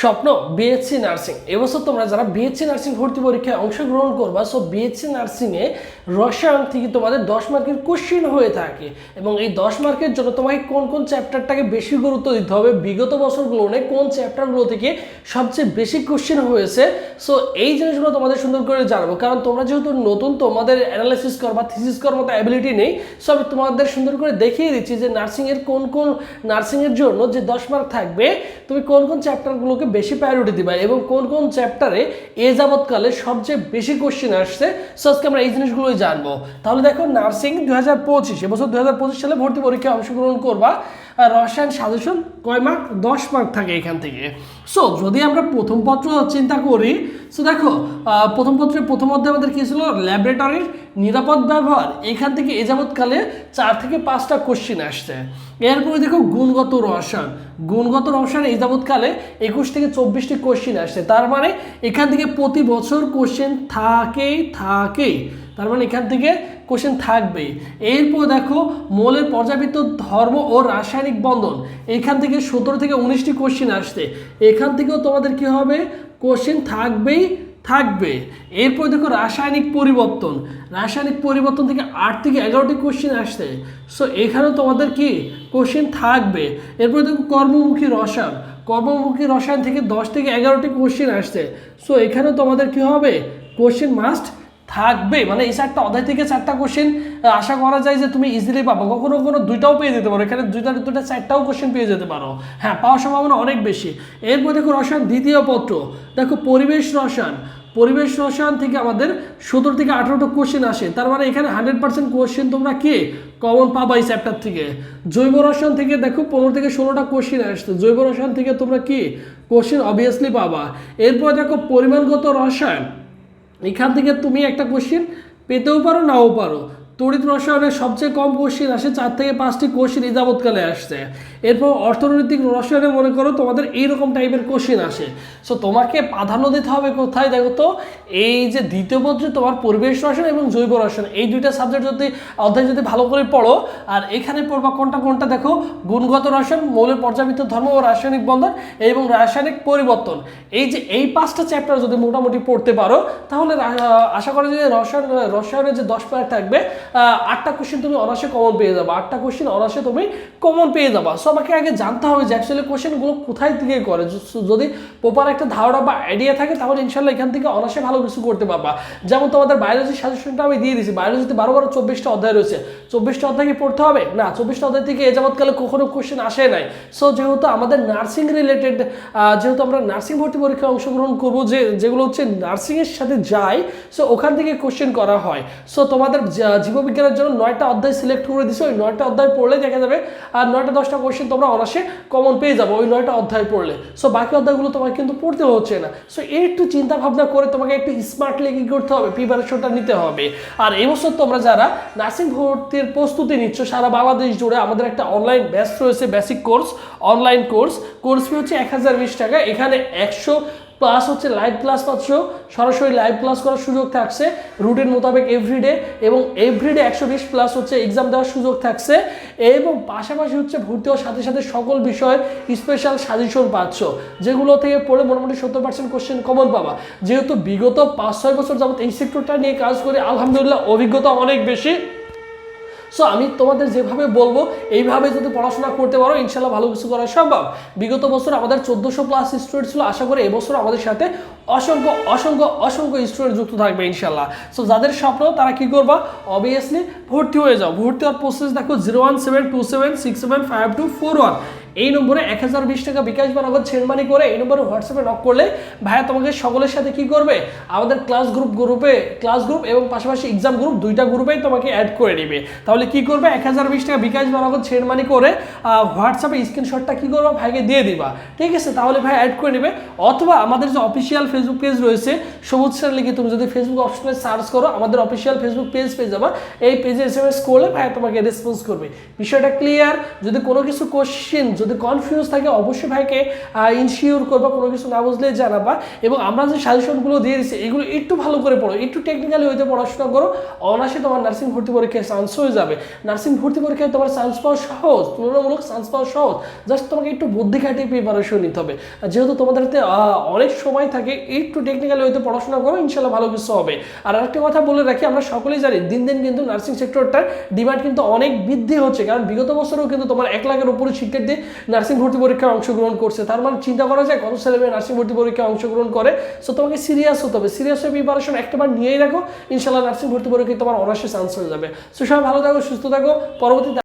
স্বপ্ন BSc nursing এবছর তোমরা যারা বিএসসি নার্সিং ভর্তি পরীক্ষায় অংশগ্রহণ করবা সো বিএসসি নার্সিংয়ে রসায়ন থেকে তোমাদের দশ মার্কের কোশ্চিন হয়ে থাকে এবং এই দশ মার্কের জন্য তোমাকে কোন কোন চ্যাপ্টারটাকে বেশি গুরুত্ব দিতে হবে, বিগত বছরগুলো কোন চ্যাপ্টারগুলো থেকে সবচেয়ে বেশি কোশ্চিন হয়েছে সো এই জিনিসগুলো তোমাদের সুন্দর করে জানাব। কারণ তোমরা যেহেতু নতুন, তোমাদের অ্যানালাইসিস কর বা থিসিস করার মতো অ্যাবিলিটি নেই সো আমি তোমাদের সুন্দর করে দেখিয়ে দিচ্ছি যে নার্সিংয়ের কোন কোন নার্সিংয়ের জন্য যে দশ মার্ক থাকবে, তুমি কোন কোন চ্যাপ্টারগুলোকে বেশি প্রায়োরিটি দিবা এবং কোন কোন চ্যাপ্টারে এ যাবৎকালে সবচেয়ে বেশি কোশ্চেন আসছে। সো আজকে আমরা এই জিনিসগুলোই জানব। তাহলে দেখো নার্সিং দু হাজার পঁচিশ এবছর দু হাজার পঁচিশ সালে ভর্তি পরীক্ষায় অংশগ্রহণ করবা। রসায়ন সাজেশন কয় মার্ক দশ মার্ক থাকে এখান থেকে। সো যদি আমরা প্রথম পত্র চিন্তা করি সো দেখো প্রথম পত্রের প্রথম অধ্যায় আমাদের কি ছিল? ল্যাবরেটরির নিরাপদ ব্যবহার। এখান থেকে এ যাবৎকালে চার থেকে পাঁচটা কোশ্চিন আসছে। এরপরে দেখো, গুণগত রসায়ন। গুণগত রসায়ন এই যাবৎকালে একুশ থেকে চব্বিশটি কোশ্চিন আসছে। তার মানে এখান থেকে প্রতি বছর কোশ্চেন থাকেই থাকেই। তার মানে এখান থেকে কোশ্চেন থাকবে এরপর দেখো, মোলের পর্যাবৃত্ত ধর্ম ও রাসায়নিক বন্ধন। এখান থেকে সতেরো থেকে উনিশটি কোশ্চেন আসছে। এখান থেকেও তোমাদের কি হবে? কোশ্চেন থাকবেই, থাকবে। এরপর দেখো রাসায়নিক পরিবর্তন। রাসায়নিক পরিবর্তন থেকে আট থেকে এগারোটি কোশ্চেন আসছে। সো এখানেও তোমাদের কি? কোশ্চেন থাকবে। এরপর দেখো কর্মমুখী রসায়ন। কর্মমুখী রসায়ন থেকে দশ থেকে এগারোটি কোশ্চেন আসছে। সো এখানেও তোমাদের কি হবে? কোশ্চেন মাস্ট থাকবে। মানে এই চারটা অধ্যায় থেকে চারটা কোশ্চেন আশা করা যায় যে তুমি ইজিলি পাবো। কখনো কখনো দুইটাও পেয়ে যেতে পারো। এখানে দুইটা দুটা চারটাও কোশ্চেন পেয়ে যেতে পারো। হ্যাঁ পাওয়ার সম্ভাবনা অনেক বেশি। এরপর দেখো রসায়ন, দ্বিতীয় পত্র। দেখো পরিবেশ রসায়ন। পরিবেশ রসায়ন থেকে আমাদের সতেরো থেকে আঠারোটা কোশ্চেন আসে। তার মানে এখানে হান্ড্রেড পার্সেন্ট কোশ্চেন তোমরা কে? কমন পাবা এই চ্যাপ্টার থেকে। জৈব রসায়ন থেকে দেখো পনেরো থেকে ষোলোটা কোশ্চেন আসছে। জৈব রসায়ন থেকে তোমরা কি? কোশ্চেন অবভিয়াসলি পাবা। এরপর দেখো পরিমাণগত রসায়ন। এখান থেকে তুমি একটা কোশ্চেন পেতেও পারো নাও পারো। তড়িৎ রসায়নের সবচেয়ে কম কোশ্চেন আসে চার থেকে পাঁচটি কোশ্চেন এই যাবৎকালে আসছে। এরপর অর্থনৈতিক রসায়নে মনে করো তোমাদের এইরকম টাইপের কোশ্চেন আসে। সো তোমাকে প্রাধান্য দিতে হবে কোথায় দেখো তো? এই যে দ্বিতীয় পত্রে তোমার পরিবেশ রসায়ন এবং জৈব রসায়ন। এই দুইটা সাবজেক্ট যদি অধ্যায় যদি ভালো করে পড়ো, আর এখানে পড়বা কোনটা কোনটা দেখো? গুণগত রসায়ন, মৌলের পর্যাবৃত্ত ধর্ম ও রাসায়নিক বন্ধন এবং রাসায়নিক পরিবর্তন। এই যে এই পাঁচটা চ্যাপ্টার যদি মোটামুটি পড়তে পারো, তাহলে আশা করা যে রসায়ন, রসায়নের যে দশ পার্ট থাকবে আটটা কোশ্চেন তুমি অনার্সে কমন পেয়ে যাবে। আটটা কোশ্চেন অনার্সে তুমি কমন পেয়ে যাবা। সো আমাকে আগে জানতে হবে যে অ্যাকচুয়ালি কোশ্চেনগুলো কোথায় থেকে করে। যদি প্রপার একটা ধারণা বা আইডিয়া থাকে, তাহলে ইনশাল্লাহ এখান থেকে অনার্সে ভালো কিছু করতে পারবা। যেমন তোমাদের বায়োলজি সাজেশনটা আমি দিয়ে দিয়েছি বায়োলজিতে বারো বারো চব্বিশটা অধ্যায় রয়েছে। চব্বিশটা অধ্যায় কি পড়তে হবে? না, চব্বিশটা অধ্যায় থেকে এ যাবৎকালে কখনো কোশ্চেন আসে নাই। সো যেহেতু আমাদের নার্সিং রিলেটেড যেহেতু আমরা নার্সিং ভর্তি পরীক্ষায় অংশগ্রহণ করব, যে, যেগুলো হচ্ছে নার্সিংয়ের সাথে যায় সো ওখান থেকে কোশ্চেন করা হয়। সো তোমাদের জা- জীববিজ্ঞানের জন্য নয়টা অধ্যায় সিলেক্ট করে দিছো, ওই নয়টা অধ্যায় পড়লে দেখা যাবে আর নয়টা দশটা কোয়েশ্চেন তোমরা অনার্সে কমন পেয়ে যাব ওই নয়টা অধ্যায় পড়লে। সো বাকি অধ্যায়গুলো তোমাকে কিন্তু পড়তে হচ্ছে না। সো একটু চিন্তা ভাবনা করে তোমাকে একটু স্মার্টলি কি করতে হবে প্রিপারেশনটা নিতে হবে। আর এবছর তোমরা যারা নার্সিং ভর্তির প্রস্তুতি নিচ্ছ, সারা বাংলাদেশ জুড়ে আমাদের একটা অনলাইন ব্যাচ রয়েছে basic course online course course fee হচ্ছে এক হাজার বিশ টাকা, এখানে একশো প্লাস হচ্ছে লাইভ ক্লাস পাচ্ছ। সরাসরি লাইভ ক্লাস করার সুযোগ থাকছে রুটিন মোতাবেক এভরিডে এবং এভরিডে একশো বিশ প্লাস হচ্ছে এক্সাম দেওয়ার সুযোগ থাকছে এবং পাশাপাশি হচ্ছে ভর্তি হওয়ার সাথে সাথে সকল বিষয়ের স্পেশাল সাজেশন পাচ্ছ। যেগুলো থেকে পড়ে মোটামুটি সত্তর পার্সেন্ট কোশ্চেন কমন পাবা। যেহেতু বিগত পাঁচ, ছয় বছর যাবত এই সেক্টরটা নিয়ে কাজ করে আলহামদুলিল্লাহ অভিজ্ঞতা অনেক বেশি। সো আমি তোমাদের যেভাবে বলব, এইভাবে যদি পড়াশোনা করতে পারো, ইনশাল্লাহ ভালো কিছু করা সম্ভব। বিগত বছর আমাদের চোদ্দোশো প্লাস স্টুডেন্ট ছিল, আশা করি এবছর আমাদের সাথে অসংখ্য অসংখ্য অসংখ্য স্টুডেন্ট যুক্ত থাকবে ইনশাল্লাহ। সো যাদের স্বপ্ন, তারা কি করবা? অবভিয়াসলি ভর্তি হয়ে যাও। ভর্তি হওয়ার প্রসেস দেখো zero one seven two seven six seven five two four one এই নম্বরে এক হাজার বিশ টাকা বিকাশ বা নগদ ছেড়মানি করে এই নম্বরে হোয়াটসঅ্যাপে নক করলে ভাইয়া তোমাকে সকলের সাথে কি করবে? আমাদের ক্লাস গ্রুপ গ্রুপে ক্লাস গ্রুপ এবং পাশাপাশি এক্সাম গ্রুপ দুইটা গ্রুপেই তোমাকে অ্যাড করে নেবে। তাহলে কি করবে? এক হাজার বিশ টাকা বিকাশ বা নগদ ছেড়মানি করে হোয়াটসঅ্যাপে স্ক্রিনশটটা কি করবা? ভাইকে দিয়ে দিবা। ঠিক আছে? তাহলে ভাই অ্যাড করে নেবে। অথবা আমাদের যে অফিসিয়াল ফেসবুক পেজ রয়েছে, সবুজ স্যার লিখে তুমি যদি ফেসবুক অপশনে সার্চ করো, আমাদের অফিসিয়াল ফেসবুক পেজ পেয়ে যাবা। এই পেজে এস এম এস করলে ভাই তোমাকে রেসপন্স করবে। বিষয়টা ক্লিয়ার যদি কোনো কিছু কোশ্চেন যদি কনফিউজ থাকে, অবশ্যই ভাইকে ইনশিওর করবা, কোনো কিছু না বুঝলে জানাবা। এবং আমরা যে সাজেশনগুলো দিয়ে দিচ্ছি এগুলো একটু ভালো করে পড়ো। একটু টেকনিক্যালি হইতে পড়াশোনা করো, অনায়াসে তোমার নার্সিং ভর্তি পরীক্ষায় চান্স হয়ে যাবে। নার্সিং ভর্তি পরীক্ষায় তোমার চান্স পাওয়া সহজ, তুলনামূলক চান্স পাওয়া সহজ। জাস্ট তোমাকে একটু বুদ্ধি খাটিয়ে প্রিপারেশন নিতে হবে। যেহেতু তোমাদের হাতে অনেক সময় থাকে, একটু টেকনিক্যালি হইতে পড়াশোনা করো ইনশাল্লাহ ভালো কিছু হবে। আর আরেকটা কথা বলে রাখি, আমরা সকলেই জানি, দিন দিন কিন্তু নার্সিং সেক্টরটার ডিমান্ড কিন্তু অনেক বৃদ্ধি হচ্ছে। কারণ বিগত বছরেও কিন্তু তোমার এক লাখের উপরে শিক্ষার্থী নার্সিং ভর্তি পরীক্ষায় অংশগ্রহণ করছে। তার মানে চিন্তা করা যায়, কত ছেলে মেয়ে নার্সিং ভর্তি পরীক্ষায় অংশগ্রহণ করে। সো তোমাকে সিরিয়াস হতে হবে। সিরিয়াস হয়ে প্রিপারেশন একটাবার নিয়েই রাখো। ইনশাল্লাহ নার্সিং ভর্তি পরীক্ষায় তোমার অনার্সে চান্স হয়ে যাবে। সো সবাই ভালো থাকো, সুস্থ থাকো। পরবর্তীতে